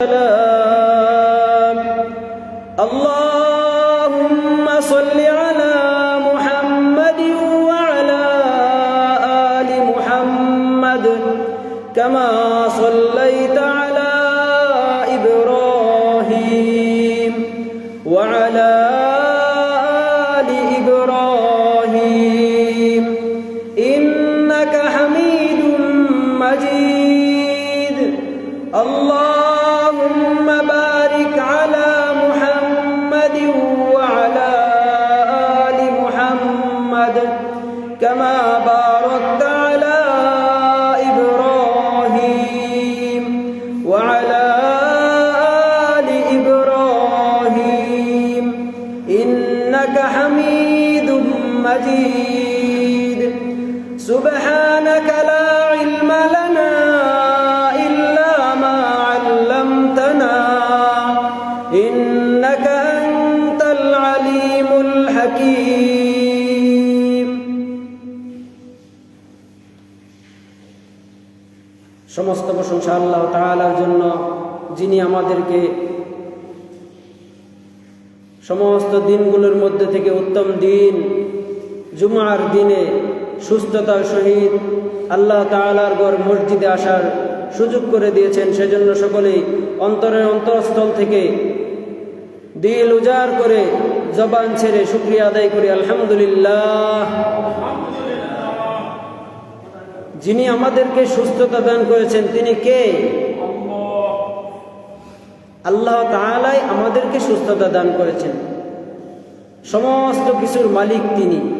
سلام الله سبحانك لا علم لنا إلا ما علمتنا إنك أنت العليم الحكيم সমস্ত প্রশংসা আল্লাহ তাআলার জন্য যিনি আমাদেরকে সমস্ত দিনগুলোর মধ্যে থেকে উত্তম দিন জুমার দিনে সুস্থতার সহিত আল্লাহ তাআলার গড় মসজিদে আসার সুযোগ করে দিয়েছেন। সেজন্য সকলেই অন্তরের অন্তরস্থল থেকে দিল উজাড় করে জবান ছেড়ে শুক্রিয়া আদায় করি। আলহামদুলিল্লাহ। যিনি আমাদেরকে সুস্থতা দান করেছেন, তিনি কে? আল্লাহ তাআলাই আমাদেরকে সুস্থতা দান করেছেন। সমস্ত কিছুর মালিক তিনি।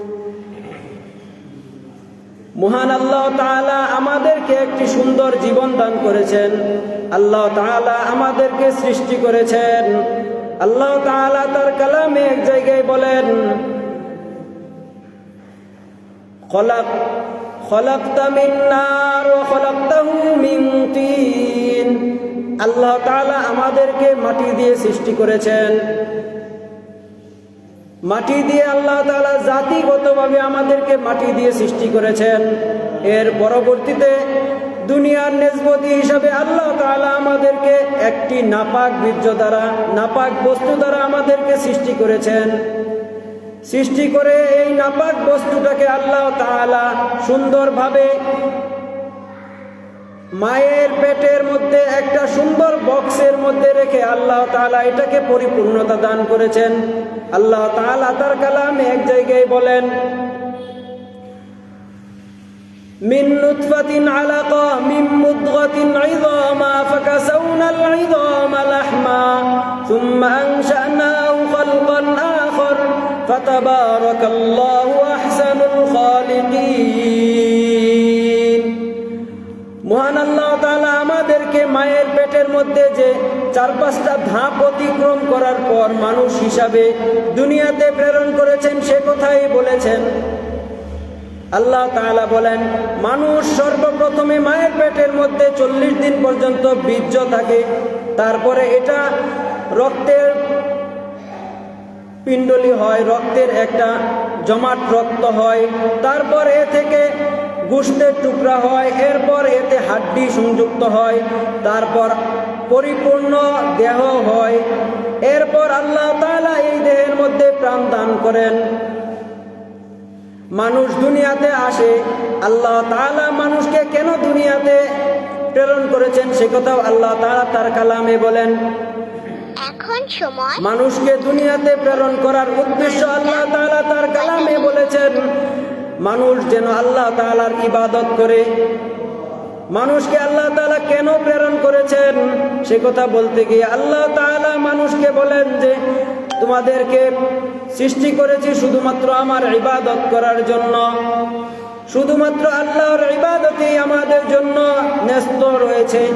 মহান আল্লাহ তাআলা আমাদেরকে একটি সুন্দর জীবন দান করেছেন। আল্লাহ তাআলা আমাদেরকে সৃষ্টি করেছেন। আল্লাহ তাআলা তার কালামে এক জায়গায় বলেন তিন। আল্লাহ তাআলা আমাদেরকে মাটি দিয়ে সৃষ্টি করেছেন। মাটি দিয়ে আল্লাহ তাআলা জাতিগতভাবে আমাদেরকে মাটি দিয়ে সৃষ্টি করেছেন। এর পরবর্তীতে দুনিয়ার নেজবতি হিসাবে আল্লাহ তাআলা আমাদেরকে একটি নাপাক বীর্য দ্বারা, নাপাক বস্তু দ্বারা আমাদেরকে সৃষ্টি করেছেন। সৃষ্টি করে এই নাপাক বস্তুটাকে আল্লাহ তাআলা সুন্দরভাবে মায়ের পেটের মধ্যে একটা সুন্দর বক্সের মধ্যে রেখে আল্লাহ তাআলা এটাকে পরিপূর্ণতা দান করেছেন আল্লাহ তাআলা তার কালামে এক জায়গায় বলেন من نطفة علقة من مضغة عظاما فكسونا العظام لحما ثم أنشأناه خلقا آخر فتبارك الله أحسن الخالقين মহান আল্লাহ তাআলা আমাদেরকে মায়ের পেটের মধ্যে যে চার পাঁচটা ধাপ অতিক্রম করার পর মানুষ হিসাবে দুনিয়াতে প্রেরণ করেছেন, সে কথাই বলেছেন। আল্লাহ তাআলা বলেন, মানুষ সর্বপ্রথমে মায়ের পেটের মধ্যে চল্লিশ দিন পর্যন্ত বীর্য থাকে, তারপরে এটা রক্তের পিণ্ডলি হয়, রক্তের একটা জমাট রক্ত হয়, তারপর এ থেকে গোষ্ঠের টুকরা হয় এরপর এতে হাড্ডি সংযুক্ত হয় তারপর পরিপূর্ণ দেহ হয়। এরপর আল্লাহ তাআলা এই দেহের মধ্যে প্রাণ দান করেন। মানুষ দুনিয়াতে আসে আল্লাহ তাআলা মানুষকে কেন দুনিয়াতে প্রেরণ করেছেন সে কথাও আল্লাহ তাআলা তার কালামে বলেন। এখন সময় মানুষকে দুনিয়াতে প্রেরণ করার উদ্দেশ্য আল্লাহ তাআলা তার কালামে বলেছেন। মানুষ যেন আল্লাহ তাআলার ইবাদত করে। মানুষকে আল্লাহ তাআলা কেন প্রেরণ করেছেন? সে কথা বলতে গিয়ে আল্লাহ তাআলা মানুষকে বলেন যে, তোমাদেরকে সৃষ্টি করেছি শুধুমাত্র আমার ইবাদত করার জন্য। শুধুমাত্র আল্লাহর ইবাদতেই আমাদের জন্য ন্যস্ত রয়েছে।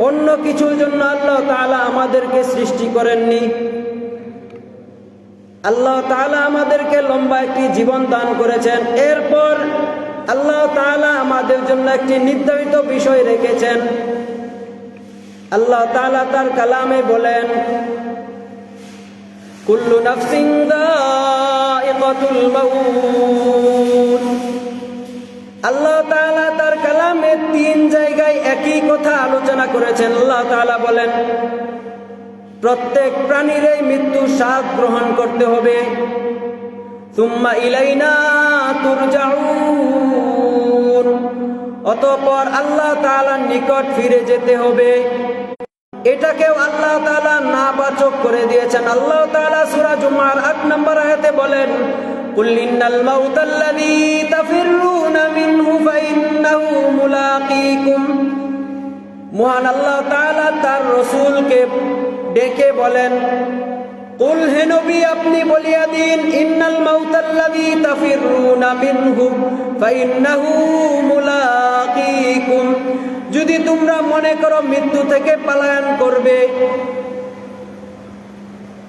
অন্য কিছুর জন্য আল্লাহ তাআলা আমাদেরকে সৃষ্টি করেননি। আল্লাহ তাআলা আমাদেরকে লম্বা একটি জীবন দান করেছেন। এরপর আল্লাহ তাআলা আমাদের জন্য একটি নির্ধারিত বিষয় রেখেছেন। আল্লাহ তাআলা তার কালামে বলেন, কুল্লু মাউত। আল্লাহ তাআলা তার কালামে তিন জায়গায় একই কথা আলোচনা করেছেন। আল্লাহ তাআলা বলেন প্রত্যেক প্রাণীর এই মৃত্যু স্বাদ গ্রহণ করতে হবে। তুম্মা ইলাইনা তুরজাউন। অতঃপর আল্লাহ তাআলার নিকট ফিরে যেতে হবে। এটাকেও আল্লাহ তাআলা নাবাচক করে দিয়েছেন। আল্লাহ তাআলা সূরা জুমার 8 নম্বর আয়াতে বলেন, কুল ইন্নাল মাউতাল্লাযী তাফিররুনা মিনহু ফাইন্নাহু মুলাকীকুম। মহান আল্লাহ তাআলা তার রসুলকে ডেকে বলেন, কুল আপনি বলিয়া দিন, ইন্নাল মাউতাল্লাযী তাফিররুনা মিনহু, ফাইন্নাহু মুলাকীকুম যদি তোমরা মনে করো মৃত্যু থেকে পলায়ন করবে,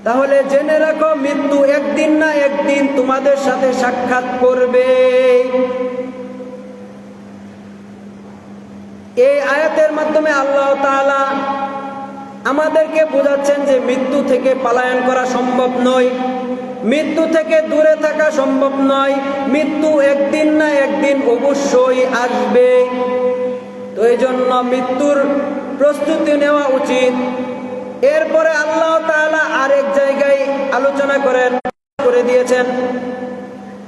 তাহলে জেনে রাখো মৃত্যু একদিন না একদিন তোমাদের সাথে সাক্ষাৎ করবে। এই আয়াতের মাধ্যমে আল্লাহ আমাদেরকে বোঝাচ্ছেন যে মৃত্যু থেকে পালায়ন করা সম্ভব নয়। মৃত্যু থেকে দূরে থাকা সম্ভব নয়। মৃত্যু একদিন না একদিন অবশ্যই আসবে। তো এই জন্য মৃত্যুর প্রস্তুতি নেওয়া উচিত। এরপরে আল্লাহ তাআলা আরেক জায়গায় আলোচনা করেন, করে দিয়েছেন।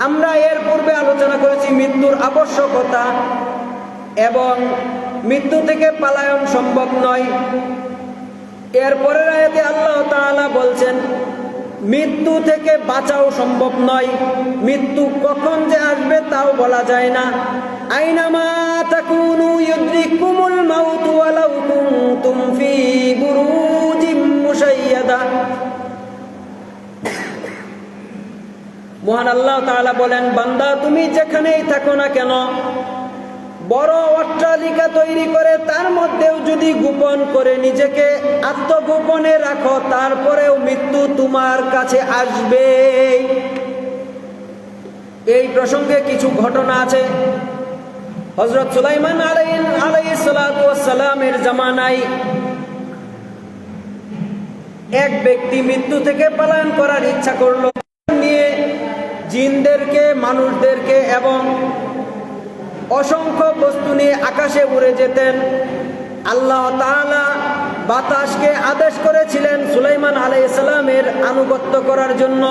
আমরা এর পূর্বে আলোচনা করেছি মৃত্যুর আবশ্যকতা এবং মৃত্যু থেকে পালায়ন সম্ভব নয়। এরপরের আয়াতে আল্লাহ তাআলা বলছেন, মৃত্যু থেকে বাঁচাও সম্ভব নয়। মৃত্যু কখন যে আসবে তাও বলা যায় না। ফি মহান আল্লাহ তাআলা বলেন, বান্দা, তুমি যেখানেই থাকো না কেন বড় অট্টালিকা তৈরি করে তার মধ্যেও যদি গোপন করে নিজেকে আত্মগোপনে রাখো, তারপরেও মৃত্যু তোমার কাছে আসবে এই প্রসঙ্গে কিছু ঘটনা আছে। হজরত সুলাইমান আলাইন আলাই সালামের জামানায় এক ব্যক্তি মৃত্যু থেকে পলায়ন করার ইচ্ছা করল। নিয়ে জিনদেরকে, মানুষদেরকে এবং অসংখ্য বস্তু নিয়ে আকাশে উড়ে যেতেন। আল্লাহ তাআলা বাতাসকে আদেশ করেছিলেন সুলাইমান আলাই সালামের আনুগত্য করার জন্য।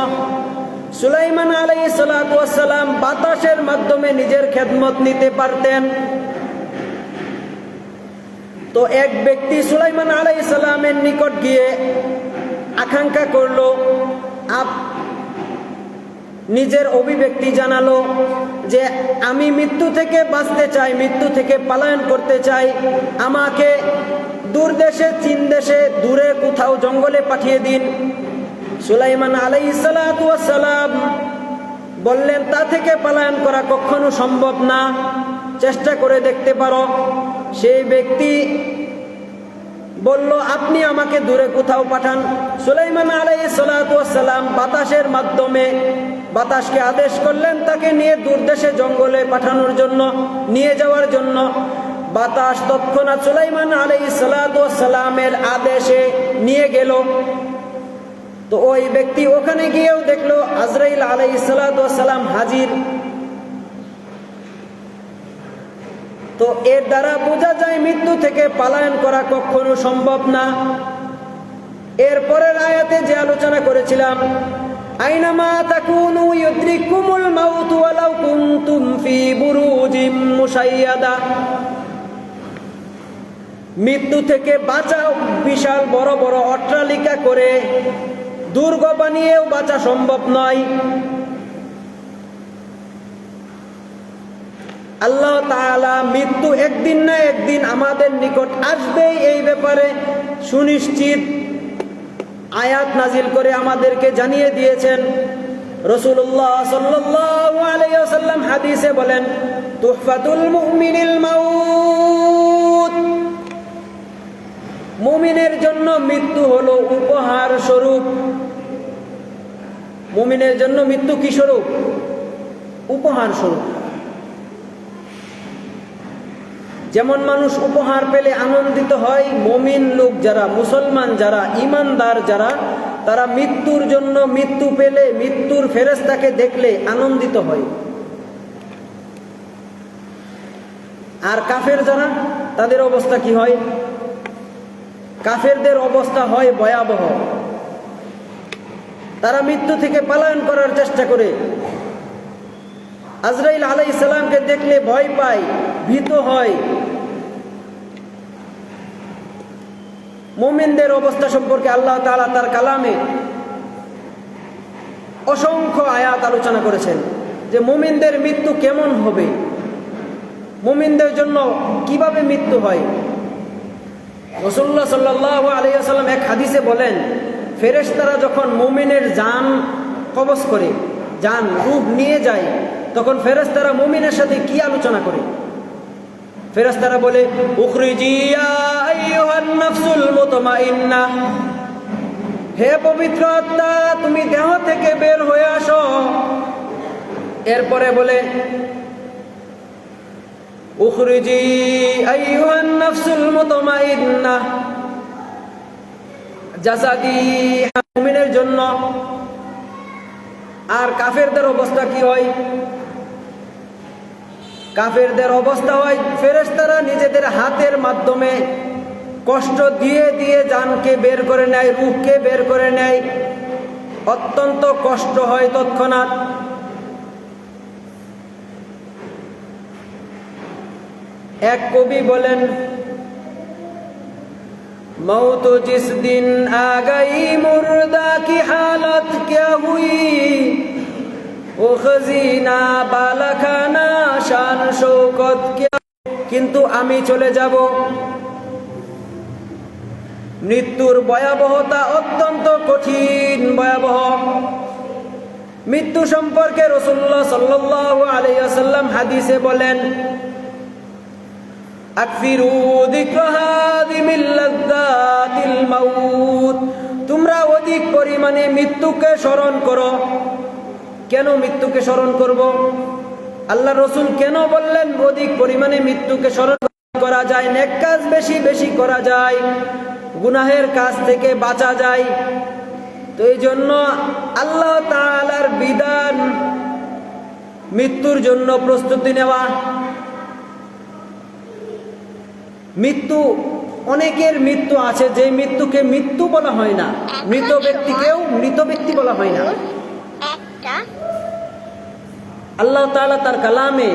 সুলাইমান আলাই সালাম বাতাসের মাধ্যমে নিজের খেদমত নিতে পারতেন। তো এক ব্যক্তি সুলাইমান আলাই সালামের নিকট গিয়ে আকাঙ্ক্ষা করল নিজের অভিব্যক্তি জানালো যে আমি মৃত্যু থেকে বাঁচতে চাই, মৃত্যু থেকে পলায়ন করতে চাই। আমাকে দূর দেশে, চীন দেশে, দূরে কোথাও জঙ্গলে পাঠিয়ে দিন। সুলাইমান আলাই সালাম বললেন, তা থেকে পলায়ন করা কখনো সম্ভব না। চেষ্টা করে দেখতে পারো। সেই ব্যক্তি বলল, আপনি আমাকে দূরে কোথাও পাঠান। সুলাইমান আলাই সালাম বাতাসের মাধ্যমে বাতাসকে আদেশ করলেন তাকে নিয়ে দূরদেশে জঙ্গলে পাঠানোর জন্য, নিয়ে যাওয়ার জন্য। বাতাস তৎক্ষণাৎ সুলাইমান আলাই সালামের আদেশে নিয়ে গেল। তো ওই ব্যক্তি ওখানে গিয়েও দেখল আজরাইল আলাই সালাম হাজির। তো এর দ্বারা বোঝা যায় মৃত্যু থেকে পালায়ন করা কখনো সম্ভব না। এরপরের আয়াতে যে আলোচনা করেছিলাম আইনামা তাকুনু ইউদ্রিকুমুল মাউতু ওয়ালাউ কুনতুম ফি বুরুজিম মুশাইয়াদা মৃত্যু থেকে বাঁচাও বিশাল বড় বড় অট্টালিকা করে। দুর্গ বানিয়েও বাঁচা সম্ভব নয়। আল্লাহ তাআলা মৃত্যু একদিন না একদিন আমাদের নিকট আসবেই এই ব্যাপারে। সুনিশ্চিত আয়াত নাজিল করে আমাদেরকে জানিয়ে দিয়েছেন। রসুল্লাহ ওয়াসাল্লাম হাদিসে বলেন, তুহফাতুল মুমিনিল মাউত। মুমিনের জন্য মৃত্যু হলো উপহার স্বরূপ। মুমিনের জন্য মৃত্যু কি স্বরূপ? উপহার স্বরূপ। যেমন মানুষ উপহার পেলে আনন্দিত হয়, মমিন লোক যারা, মুসলমান যারা, ইমানদার যারা, তারা মৃত্যুর জন্য মৃত্যু পেলে, মৃত্যুর ফেরেস্তাকে দেখলে আনন্দিত হয়। আর কাফের যারা, তাদের অবস্থা কি হয়? কাফেরদের অবস্থা হয় ভয়াবহ। তারা মৃত্যু থেকে পালায়ন করার চেষ্টা করে। আজরাইল আলাই ইসলামকে দেখলে ভয় পায়, ভীত হয়। মোমিনদের অবস্থা সম্পর্কে আল্লাহ তাআলা তার কালামে অসংখ্য আয়াত আলোচনা করেছেন যে মোমিনদের মৃত্যু কেমন হবে? মুমিনদের জন্য কীভাবে মৃত্যু হয়? রসুল্লাহ সাল্লাহ আলিয়াল্লাম এক হাদিসে বলেন, ফেরেশতারা যখন মুমিনের জান কবজ করে জান রূপ নিয়ে যায়। তখন ফেরেশতারা মুমিনের সাথে কি আলোচনা করে? ফেরেশতারা বলে হে পবিত্র আত্মা, তুমি দেহ থেকে বের হয়ে আসো। এরপরে বলে জাসাদি মুমিনের জন্য আর কাফেরদের অবস্থা কি হয়? কাফেরদের অবস্থা হয়, ফেরেশতারা নিজেদের হাতের মাধ্যমে কষ্ট দিয়ে দিয়ে জানকে বের করে নেয় রুখকে বের করে নেয়। অত্যন্ত কষ্ট হয় তৎক্ষণাৎ। এক কবি বলেন मौत जिस दिन आ गई मुर्दा की हालत क्या हुई ও খজিনা বালাখানা শান শৌকত क्या কিন্তু আমি চলে যাব মৃত্যুর ভয়াবহতা অত্যন্ত কঠিন ভয়াবহ মৃত্যু সম্পর্কে রসুল্লাহ সাল্লাহ আলাইসাল্লাম হাদিসে বলেন তোমরা অধিক পরিমাণে মৃত্যুকে স্মরণ করো। কেন মৃত্যুকে স্মরণ করব? আল্লাহ রসুল কেন বললেন, অধিক পরিমাণে মৃত্যুকে স্মরণ করা যায়, নেক কাজ বেশি বেশি করা যায়, গুনাহের কাজ থেকে বাঁচা যায়। তো এই জন্য আল্লাহ তাআলার বিধান মৃত্যুর জন্য প্রস্তুতি নেওয়া। মৃত্যু অনেকের মৃত্যু আছে যে মৃত্যুকে মৃত্যু বলা হয় না। মৃত ব্যক্তিকেও মৃত ব্যক্তি বলা হয় না। আল্লাহ তাআলা তার কালামে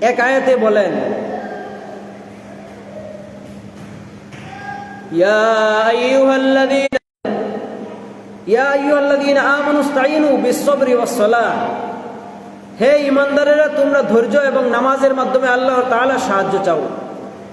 এক আয়াতে বলেন ইয়া ইয়া হে ইমানদারেরা তোমরা ধৈর্য এবং নামাজের মাধ্যমে আল্লাহ তাআলা সাহায্য চাও।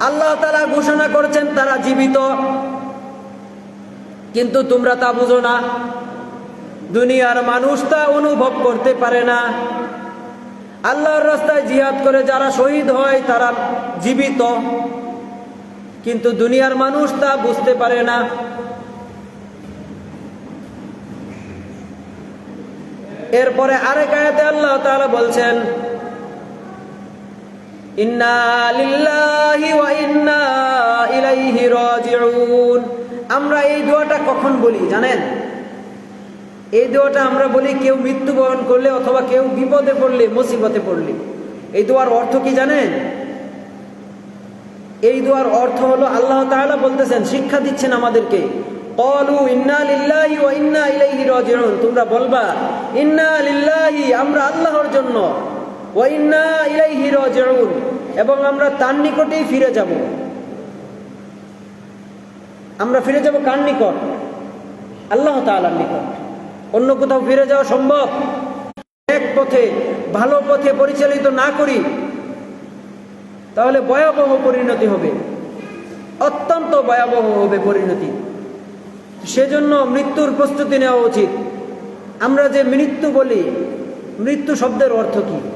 আল্লাহ তাআলা ঘোষণা করেছেন তারা জীবিত। কিন্তু তোমরা তা বুঝো না। দুনিয়ার মানুষ তা অনুভব করতে পারে না। আল্লাহর রাস্তায় জিহাদ করে যারা শহীদ হয় তারা জীবিত। কিন্তু দুনিয়ার মানুষ তা বুঝতে পারে না। এরপরে আরেক আয়াতে আল্লাহ তাআলা বলছেন আমরা এই দোয়াটা কখন বলি, জানেন? এই দোয়াটা আমরা বলি কেউ মৃত্যুবরণ করলে অথবা কেউ বিপদে পড়লে, মুসিবতে পড়লে। এই দোয়ার অর্থ কি জানেন? এই দোয়ার অর্থ হলো আল্লাহ তাআলা বলতেছেন, শিক্ষা দিচ্ছেন আমাদেরকে। তোমরা বলবা, ইন্না আমরা আল্লাহর জন্য। এবং আমরা তার নিকটেই ফিরে যাব। আমরা ফিরে যাব কার নিকট? আল্লাহ তাআলার নিকট। অন্য কোথাও ফিরে যাওয়া সম্ভব? এক পথে, ভালো পথে পরিচালিত না করি, তাহলে ভয়াবহ পরিণতি হবে। অত্যন্ত ভয়াবহ হবে পরিণতি। সেজন্য মৃত্যুর প্রস্তুতি নেওয়া উচিত। আমরা যে মৃত্যু বলি, মৃত্যু শব্দের অর্থ কি?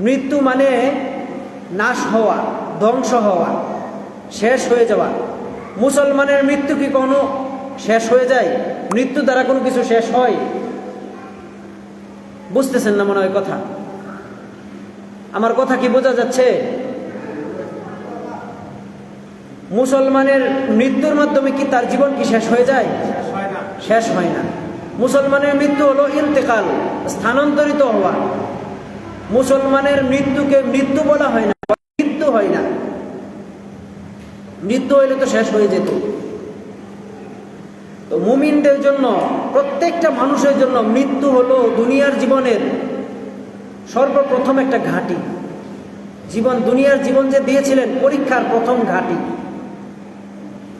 মৃত্যু মানে নাশ হওয়া ধ্বংস হওয়া শেষ হয়ে যাওয়া। মুসলমানের মৃত্যু কি কোনো শেষ হয়ে যায়? মৃত্যু দ্বারা কোনো কিছু শেষ হয়? বুঝতেছেন না মনে হয় কথা? আমার কথা কি বোঝা যাচ্ছে? মুসলমানের মৃত্যুর মাধ্যমে কি তার জীবন কি শেষ হয়ে যায়? শেষ হয় না। মুসলমানের মৃত্যু হলো ইন্তেকাল স্থানান্তরিত হওয়া। মুসলমানের মৃত্যুকে মৃত্যু বলা হয় না, মৃত্যু হয় না। মৃত্যু হইলে তো শেষ হয়ে যেত। তো মুমিনদের জন্য, প্রত্যেকটা মানুষের জন্য মৃত্যু হলো দুনিয়ার জীবনের সর্বপ্রথম একটা ঘাঁটি। জীবন, দুনিয়ার জীবন যে দিয়েছিলেন, পরীক্ষার প্রথম ঘাঁটি।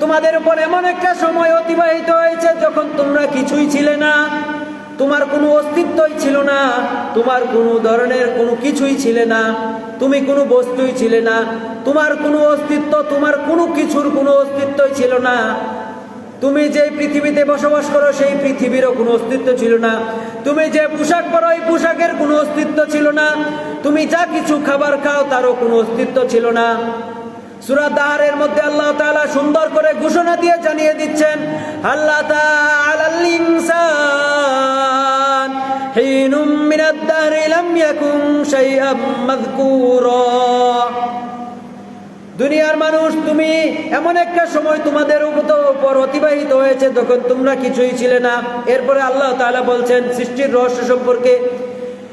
তোমাদের উপর এমন একটা সময় অতিবাহিত হয়েছে যখন তোমরা কিছুই ছিলে না। তোমার কোনো অস্তিত্বই ছিল না। তোমার কোনো ধরনের কোনো কিছুই ছিলে না। তুমি কোনো বস্তুই ছিলে না। তোমার কোনো অস্তিত্ব, তোমার কোনো কিছুর কোনো অস্তিত্বই ছিল না। তুমি যে পৃথিবীতে বসবাস করো, সেই পৃথিবীরও কোনো অস্তিত্ব ছিল না। তুমি যে পোশাক পরো, এই পোশাকের কোনো অস্তিত্ব ছিল না। তুমি যা কিছু খাবার খাও, তারও কোনো অস্তিত্ব ছিল না। সুরা দাহারের মধ্যে আল্লাহ তাআলা সুন্দর করে ঘোষণা দিয়ে জানিয়ে দিচ্ছেন আল্লাহ দুনিয়ার মানুষ, তুমি এমন একটা সময় তোমাদের উপর অতিবাহিত হয়েছে যখন তোমরা কিছুই ছিলে না। এরপরে আল্লাহ তাআলা বলছেন, সৃষ্টির রহস্য সম্পর্কে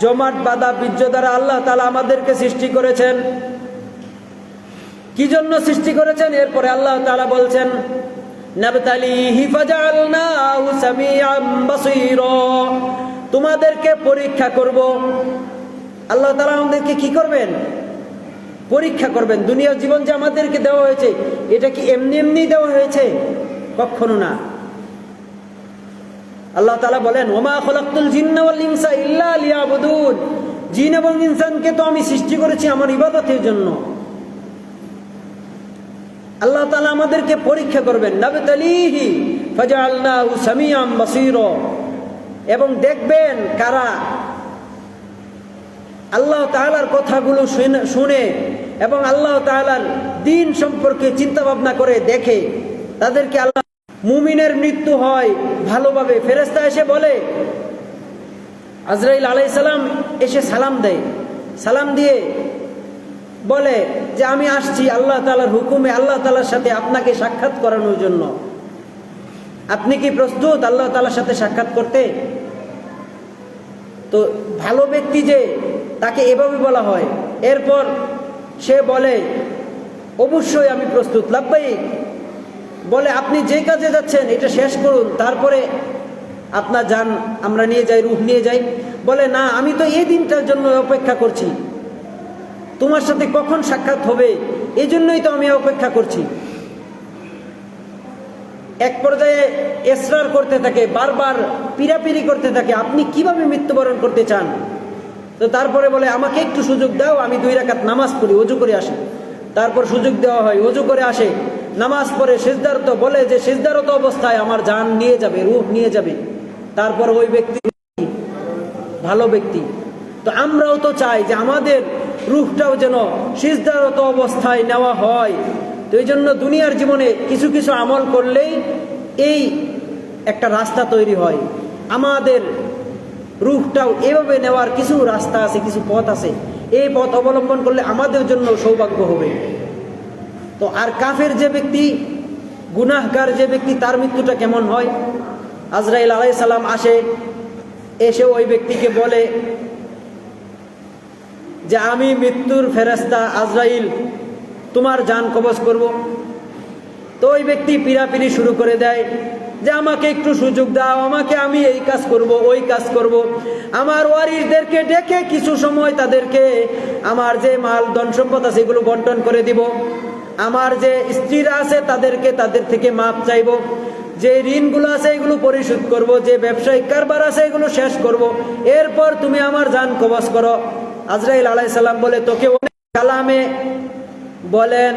জমাট বাঁধা বীর্য দ্বারা আল্লাহ তালা আমাদেরকে সৃষ্টি করেছেন। কি জন্য সৃষ্টি করেছেন? এরপরে আল্লাহ তালা বলছেন তোমাদেরকে পরীক্ষা করব। আল্লাহ তালা আমাদেরকে কি করবেন? পরীক্ষা করবেন। দুনিয়ার জীবন যে আমাদেরকে দেওয়া হয়েছে, এটা কি এমনি এমনি দেওয়া হয়েছে? কখনো না। আল্লাহ তাআলা বলেন, ওমা জিন এবং ইনসানকে তো আমি সৃষ্টি করেছি আমার ইবাদতের জন্য। আল্লাহ তাআলা আমাদেরকে পরীক্ষা করবেন এবং দেখবেন কারা আল্লাহ তাআলার কথাগুলো শুনে- এবং আল্লাহ তাআলার দিন সম্পর্কে চিন্তা ভাবনা করে দেখে তাদেরকে আল্লাহ মুমিনের মৃত্যু হয় ভালোভাবে। ফেরেস্তা এসে বলে, আজরাইল আলাইসালাম এসে সালাম দেয়। সালাম দিয়ে বলে যে, আমি আসছি আল্লাহ তালার হুকুমে, আল্লাহ তালার সাথে আপনাকে সাক্ষাৎ করানোর জন্য। আপনি কি প্রস্তুত আল্লাহ তালার সাথে সাক্ষাৎ করতে? তো ভালো ব্যক্তি যে, তাকে এভাবে বলা হয়। এরপর সে বলে, অবশ্যই আমি প্রস্তুত। লাভবাই বলে, আপনি যে কাজে যাচ্ছেন, এটা শেষ করুন, তারপরে আপনার যান, আমরা নিয়ে যাই, রুহ নিয়ে যাই। বলে, না, আমি তো এই দিনটার জন্য অপেক্ষা করছি। তোমার সাথে কখন সাক্ষাৎ হবে এই জন্যই তো আমি অপেক্ষা করছি। এক পর্যায়ে এসরার করতে থাকে, বারবার পিরাপিরি করতে থাকে, আপনি কীভাবে মৃত্যুবরণ করতে চান? তো তারপরে বলে, আমাকে একটু সুযোগ দাও, আমি দুই রাকাত নামাজ পড়ি অজু করে আসি। তারপর সুযোগ দেওয়া হয় অজু করে আসে। নামাজ পড়ে সিজদারত বলে যে সিজদারত অবস্থায় আমার জান নিয়ে যাবে, রূপ নিয়ে যাবে। তারপর ওই ব্যক্তি ভালো ব্যক্তি। তো আমরাও তো চাই যে আমাদের রুহটাও যেন সিজদারত অবস্থায় নেওয়া হয়। তো এই জন্য দুনিয়ার জীবনে কিছু কিছু আমল করলেই এই একটা রাস্তা তৈরি হয়। আমাদের রুহটাও এভাবে নেওয়ার কিছু রাস্তা আছে, কিছু পথ আছে। এই পথ অবলম্বন করলে আমাদের জন্য সৌভাগ্য হবে। তো আর কাফের যে ব্যক্তি, গুনাহগার যে ব্যক্তি, তার মৃত্যুটা কেমন হয়? আজরাইল আলাই সালাম আসে, এসে ওই ব্যক্তিকে বলে যে, আমি মৃত্যুর ফেরেস্তা আজরাইল, তোমার যান কবজ করব। তো ওই ব্যক্তি পিরাপিরি শুরু করে দেয় যে, আমাকে একটু সুযোগ দাও, আমাকে আমি এই কাজ করব, ওই কাজ করব। আমার ওয়ারিসদেরকে ডেকে কিছু সময় তাদেরকে আমার যে মাল, ধন সম্পদ আছে, এগুলো বন্টন করে দিব। আমার যে স্ত্রীরা আছে, তাদেরকে তাদের থেকে মাপ চাইব। যে ঋণগুলো আছে, এগুলো পরিশোধ করব। যে ব্যবসায়িক কারবার আছে, এগুলো শেষ করব। এরপর তুমি আমার যান কবজ করো। আজরাইল আলাইসাল্লাম বলে, তোকে অনেক কালামে বলেন,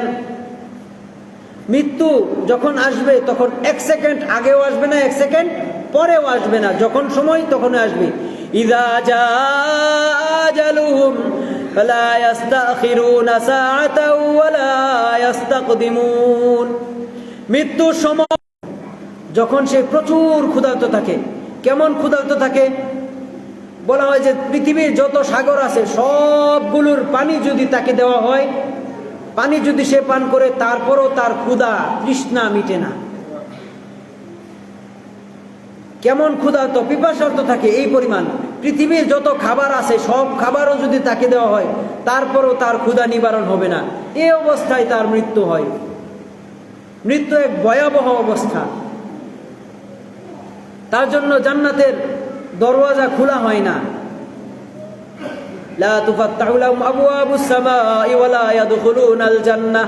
মৃত্যু যখন আসবে, তখন এক সেকেন্ড আগেও আসবে না, এক সেকেন্ড পরেও আসবে না। যখন সময় তখন আসবে। ইদা জালুহুম فلا يستأخرون ساعة ولا يستقدمون মৃত্যুর সময় যখন সে প্রচুর ক্ষুধার্ত থাকে কেমন ক্ষুধার্ত থাকে বলা হয় যে পৃথিবীর যত সাগর আছে সবগুলোর পানি যদি তাকে দেওয়া হয় পানি যদি সে পান করে তারপরও তার ক্ষুধা তৃষ্ণা মিটে না কেমন ক্ষুধার্ত পিপাসার্ত থাকে এই পরিমাণ। পৃথিবীর যত খাবার আছে, সব খাবারও যদি তাকে দেওয়া হয়, তারপরও তার ক্ষুধা নিবারণ হবে না। এই অবস্থায় তার মৃত্যু হয়। মৃত্যু এক ভয়াবহ অবস্থা। তার জন্য জান্নাতের দরওয়াজা খোলা হয় না। লা তুফাত্তাহু লাহুম আবওয়াবুস সামাই ওয়া লা ইয়াদখুলুনাল জান্নাহ।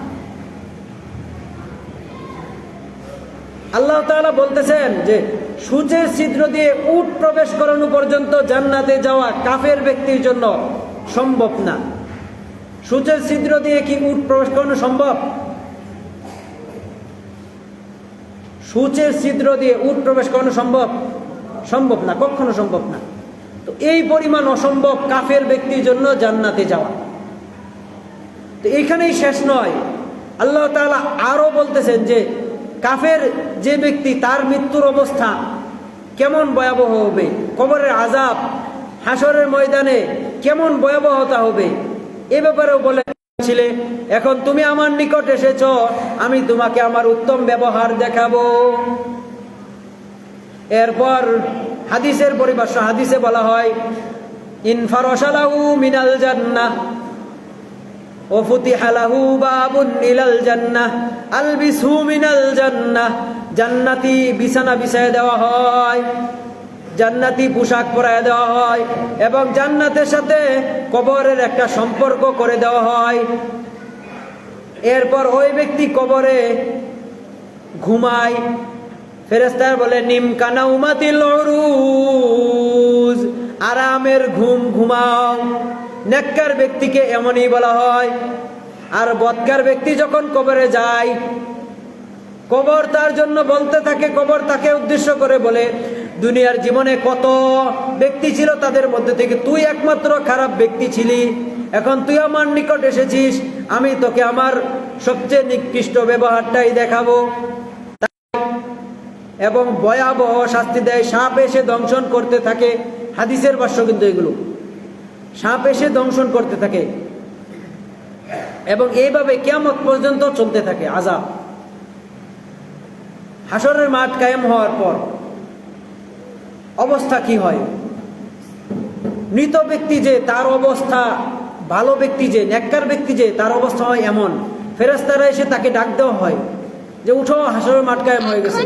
আল্লাহ তাআলা বলতেছেন যে সূচের ছিদ্র দিয়ে উট প্রবেশ করানো পর্যন্ত জান্নাতে যাওয়া কাফের ব্যক্তির জন্য সম্ভব না। সূচের ছিদ্র দিয়ে কি উট প্রবেশ করানো সম্ভব? সূচের ছিদ্র দিয়ে উট প্রবেশ করানো সম্ভব? সম্ভব না, কখনো সম্ভব না। তো এই পরিমাণ অসম্ভব কাফের ব্যক্তির জন্য জান্নাতে যাওয়া। তো এখানেই শেষ নয়। আল্লাহ তাআলা আরও বলতেছেন যে কাফের যে ব্যক্তি তার মৃত্যুর অবস্থা কেমন ভয়াবহ হবে? কবরের আজাব হাসরের ময়দানে কেমন ভয়াবহতা হবে? এ ব্যাপারেও বলে ছিলে, এখন তুমি আমার নিকট এসেছ, আমি তোমাকে আমার উত্তম ব্যবহার দেখাবো। এরপর হাদিসের পরিভাষা, হাদিসে বলা হয় ইনফারসালাহু মিনাল জান্নাহ। وفتح له باب إلى الجنة ألبسه من الجنة জান্নাতি বিছানা বিছায় দেওয়া হয় জান্নাতি পোশাক পরায় দেওয়া হয় এবং জান্নাতের সাথে কবরের একটা সম্পর্ক করে দেওয়া হয় এরপর ওই ব্যক্তি কবরে ঘুমায় ফেরেস্তার বলে নিম কানাউমাতিল অরুজ আরামের ঘুম ঘুমাও নেককার ব্যক্তিকে এমনই বলা হয়। আর বৎকার ব্যক্তি যখন কবরে যায়, কবর তার জন্য বলতে থাকে, কবর তাকে উদ্দেশ্য করে বলে, দুনিয়ার জীবনে কত ব্যক্তি ছিল তাদের মধ্যে থেকে তুই একমাত্র খারাপ ব্যক্তি ছিলি। এখন তুই আমার নিকট এসেছিস, আমি তোকে আমার সবচেয়ে নিকৃষ্ট ব্যবহারটাই দেখাবো। এবং ভয়াবহ শাস্তি দেয়, সাপ এসে দংশন করতে থাকে। হাদিসের ভাষ্য কিন্তু এগুলো। সাপ এসে দংশন করতে থাকে। এবং এইভাবে কেমন পর্যন্ত চলতে থাকে আজাব হাসরের মাঠ কায়েম হওয়ার পর অবস্থা কি হয়? মৃত ব্যক্তি যে তার অবস্থা ভালো ব্যক্তি যে নেককার ব্যক্তি যে তার অবস্থা হয় এমন। ফেরাস্তারা এসে তাকে ডাক দেওয়া হয় যে উঠো হাসরের মাঠ কায়েম হয়ে গেছে।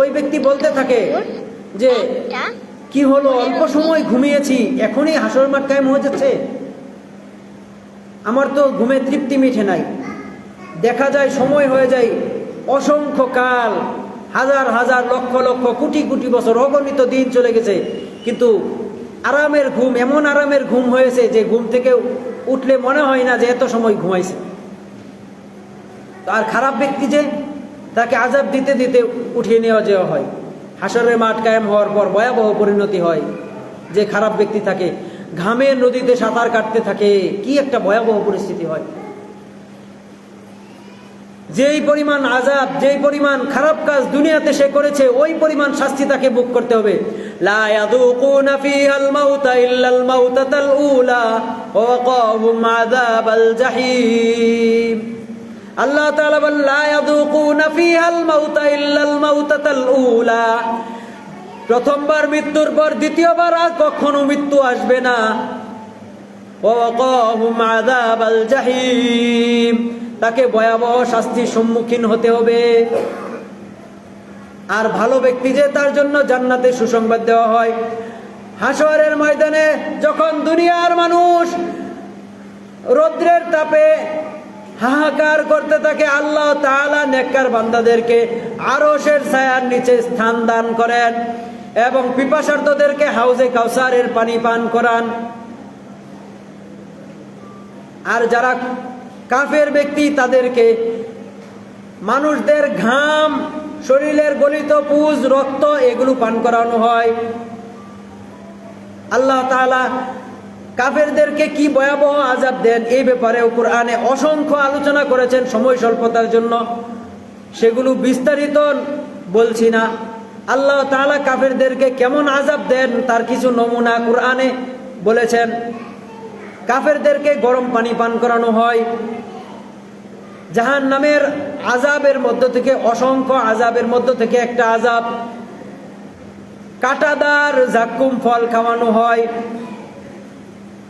ওই ব্যক্তি বলতে থাকে যে কি হলো? অল্প সময় ঘুমিয়েছি। এখনই হাসর মাঠ কায়েম হয়ে যাচ্ছে। আমার তো ঘুমে তৃপ্তি মিঠে নাই। দেখা যায় সময় হয়ে যায় অসংখ্য কাল, হাজার হাজার লক্ষ লক্ষ কোটি কোটি বছর অগণিত দিন চলে গেছে। কিন্তু আরামের ঘুম, এমন আরামের ঘুম হয়েছে যে ঘুম থেকে উঠলে মনে হয় না যে এত সময় ঘুমাইছে। আর খারাপ ব্যক্তি যে তাকে আজাব দিতে দিতে উঠিয়ে নেওয়া যাওয়া হয়। হাসরের মাঠ কায়েম হওয়ার পর ভয়াবহ পরিণতি হয়। যে খারাপ ব্যক্তি থাকে, ঘামের নদীতে সাঁতার কাটতে থাকে, কি একটা ভয়াবহ পরিস্থিতি হয়। যেই পরিমাণ আজাব, যেই পরিমাণ খারাপ কাজ দুনিয়াতে সে করেছে, ওই পরিমাণ শাস্তি তাকে ভোগ করতে হবে। জাহিম। আল্লাহ তাআলা বলেন, লা ইয়াদুকুনা ফিহাল মাউতা ইল্লাল মাউতাতাল উলা। প্রথমবার মৃত্যুর পর দ্বিতীয়বার আর কখনো মৃত্যু আসবে না। তাকে ভয়াবহ শাস্তির সম্মুখীন হতে হবে। আর ভালো ব্যক্তি যে তার জন্য জান্নাতে সুসংবাদ দেওয়া হয়। হাসোয়ারের ময়দানে যখন দুনিয়ার মানুষ রৌদ্রের তাপে হাহাকার করতে থাকে আল্লাহ তাআলা নেককার বান্দাদেরকে, আরশের ছায়ার নিচে স্থান দান করেন এবং পিপাসার্থদেরকে হাউজে কাউসারের পানি পান করান। আর যারা কাফের ব্যক্তি, তাদেরকে মানুষদের ঘাম, শরীরের গলিত পুজ, রক্ত এগুলো পান করানো হয়। আল্লাহ তাআলা কাফেরদেরকে কি ভয়াবহ আজাব দেন এই ব্যাপারে কোরআনে অসংখ্য আলোচনা করেছেন সময় স্বল্পতার জন্য। সেগুলো বিস্তারিত বলছি না। আল্লাহ তাআলা কাফেরদেরকে কেমন আজাব দেন তার কিছু নমুনা কোরআনে বলেছেন। কাফেরদেরকে গরম পানি পান করানো হয়। জাহান নামের আজাবের মধ্য থেকে, অসংখ্য আজাবের মধ্য থেকে একটা আজাব কাটাদার জাকুম ফল খাওয়ানো হয়।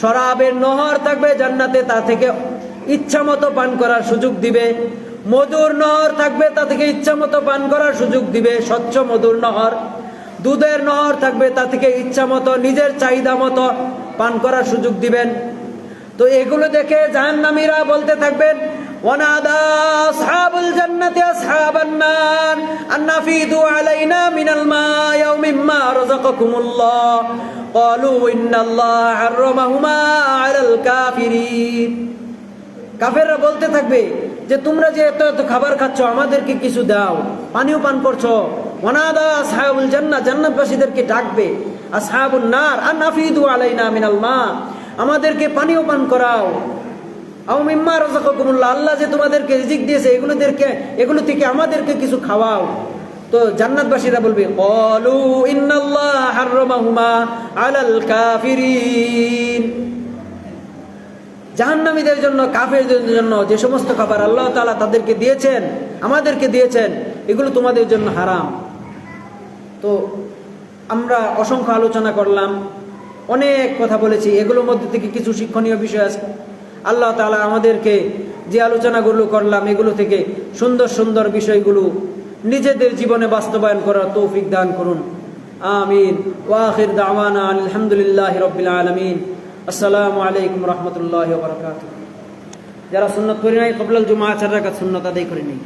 শরাবের নহর থাকবে জান্নাতে, তা থেকে ইচ্ছা মতো পান করার সুযোগ দিবে। মধুর নহর থাকবে, তা থেকে ইচ্ছা মতো পান করার সুযোগ দিবে। স্বচ্ছ মধুর নহর। দুধের নহর থাকবে, তা থেকে ইচ্ছা মতো, নিজের চাহিদা মতো পান করার সুযোগ দিবেন। তো এগুলো দেখে জাহান্নামীরা বলতে থাকবেন কাফেররা বলতে থাকবে যে, তোমরা যে এত এত খাবার খাচ্ছ, আমাদেরকে কিছু দাও। পানিও পান করছ। ওয়ানাদা আসহাবুল জান্নাত জান্নাতবাসীদেরকে ডাকবে, আসহাবুন নার আর নাফিদু আলাইনা মিনাল মা, আমাদেরকে পানিও পান করাও। আও মিম্মা রাযাকাকুমুল্লাহ আল্লাহ যে তোমাদেরকে রিজিক দিয়েছে, এগুলোদেরকে, এগুলো থেকে আমাদেরকে কিছু খাওয়াও। তো জান্নাতবাসীরা বলবে, ক্বালু ইন্নাল্লাহা হাররামাহুমা আলাল কাফিরিন। জাহান্নামীদের জন্য, কাফেরদের জন্য যে সমস্ত খাবার আল্লাহ তাআলা তাদেরকে দিয়েছেন, আমাদেরকে দিয়েছেন, এগুলো তোমাদের জন্য হারাম। তো আমরা অসংখ্য আলোচনা করলাম, অনেক কথা বলেছি, এগুলোর মধ্যে থেকে কিছু শিক্ষণীয় বিষয় আছে। আল্লাহ তালা আমাদেরকে যে আলোচনাগুলো করলাম, এগুলো থেকে সুন্দর সুন্দর বিষয়গুলো নিজেদের জীবনে বাস্তবায়ন করার তৌফিক দান করুন। আমিন। ওয়াহির দাওয়ানা আলহামদুলিল্লাহ রবিল আলমিন। আসসালামু আলাইকুম রহমতুল্লাহ যারা সুন্নত করি নাই, কবলাল জুমা আচার রাখা সুন্নত আদায় করে নেই